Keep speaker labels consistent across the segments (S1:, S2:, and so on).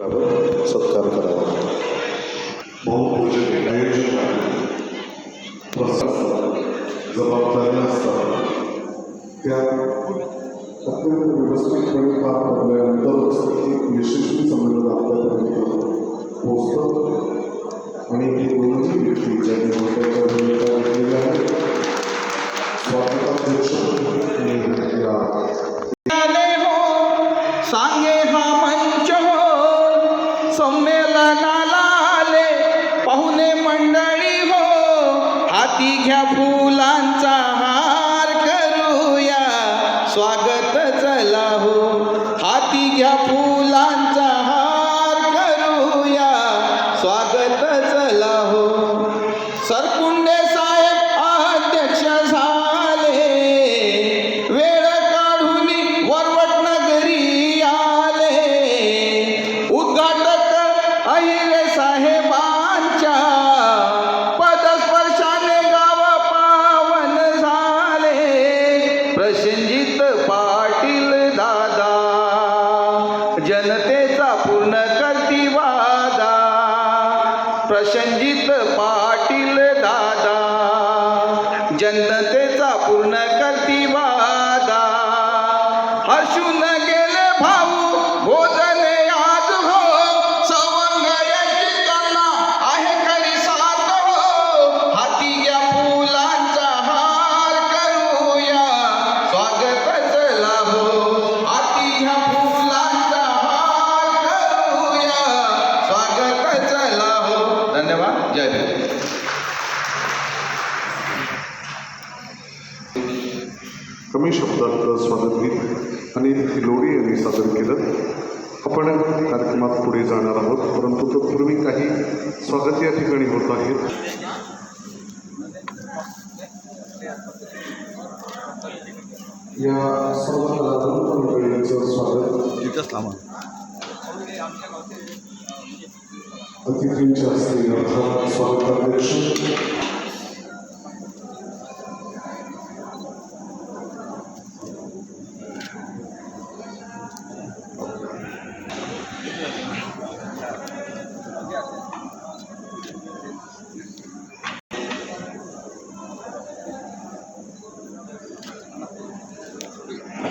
S1: करावं. सत्कार करावा
S2: बहुपूजन आयोजन जबाबदाऱ्या असतात. त्या अत्यंत व्यवस्थितपणे पार पडल्यानंतरच एक यशस्वी संमेलन आपल्यापर्यंत पोहोचतं. आणि ही दोन्ही व्यक्ती ज्यांनी मोठ्याच्या भूमिका घेतलेल्या आहेत स्वागताध्यक्ष
S3: आले हो सांगे सरकुंडे साहेब अध्यक्ष झाले. वेळ काढून वरवटनगरी आले. उद्घाटक अहिरे साहेबांच्या पदस्पर्शाने गाव पावन झाले. प्रसेनजित पाटील दादा जनतेचा पूर्ण करती वादा प्रसंजित पाटील
S2: कमी शब्दात स्वागतगीत अनिल खिलोडी यांनी सादर केलं. आपण कार्यक्रमात पुढे जाणार आहोत परंतु तत्पूर्वी काही स्वागत या ठिकाणी होत आहेत. या सर्व कलावंत मंडळींचं स्वागत. अतिथींच्या हस्ते अर्थात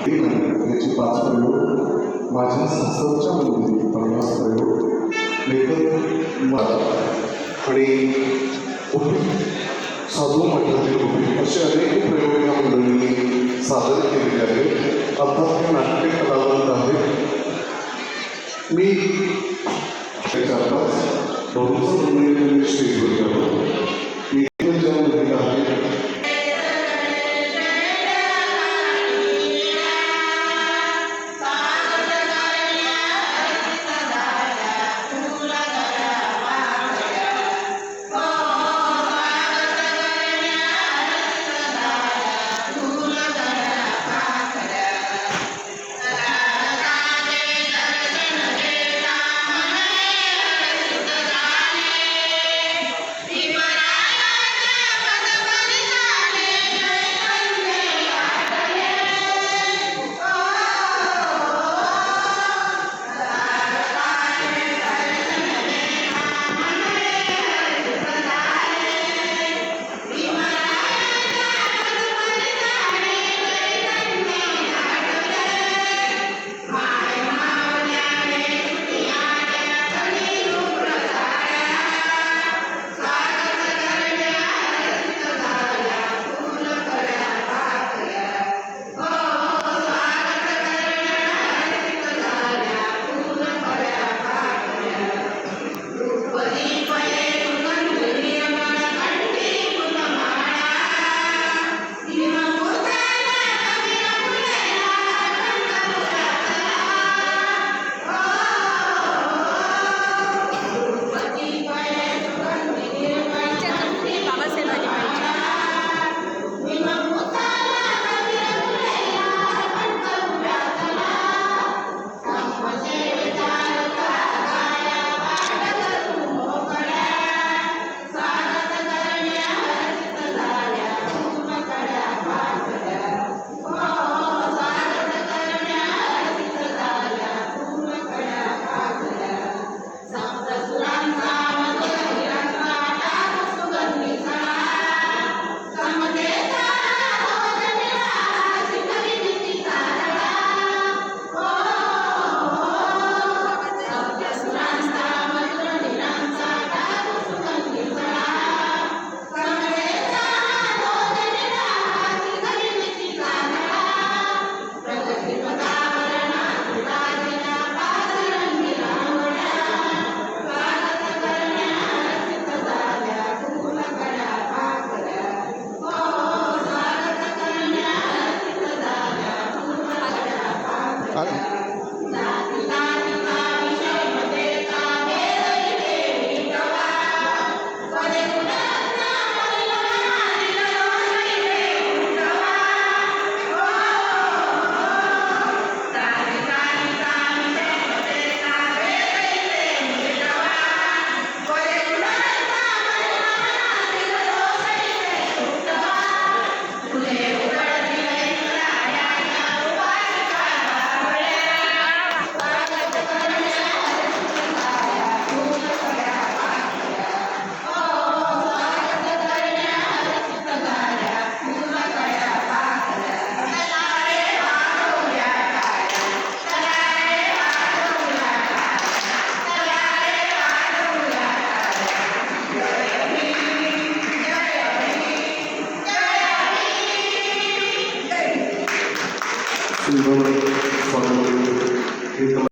S2: स्वागताध्यक्ष याची पाच प्रयोग माझ्या सासरच्या मुलीने पन्नास प्रयोग लेखक आणि साधू मठातील उभी असे अनेक प्रयोग या मंडळींनी सादर केलेले आहेत अर्थात हे नाट्य कलावंत आहेत मी Also,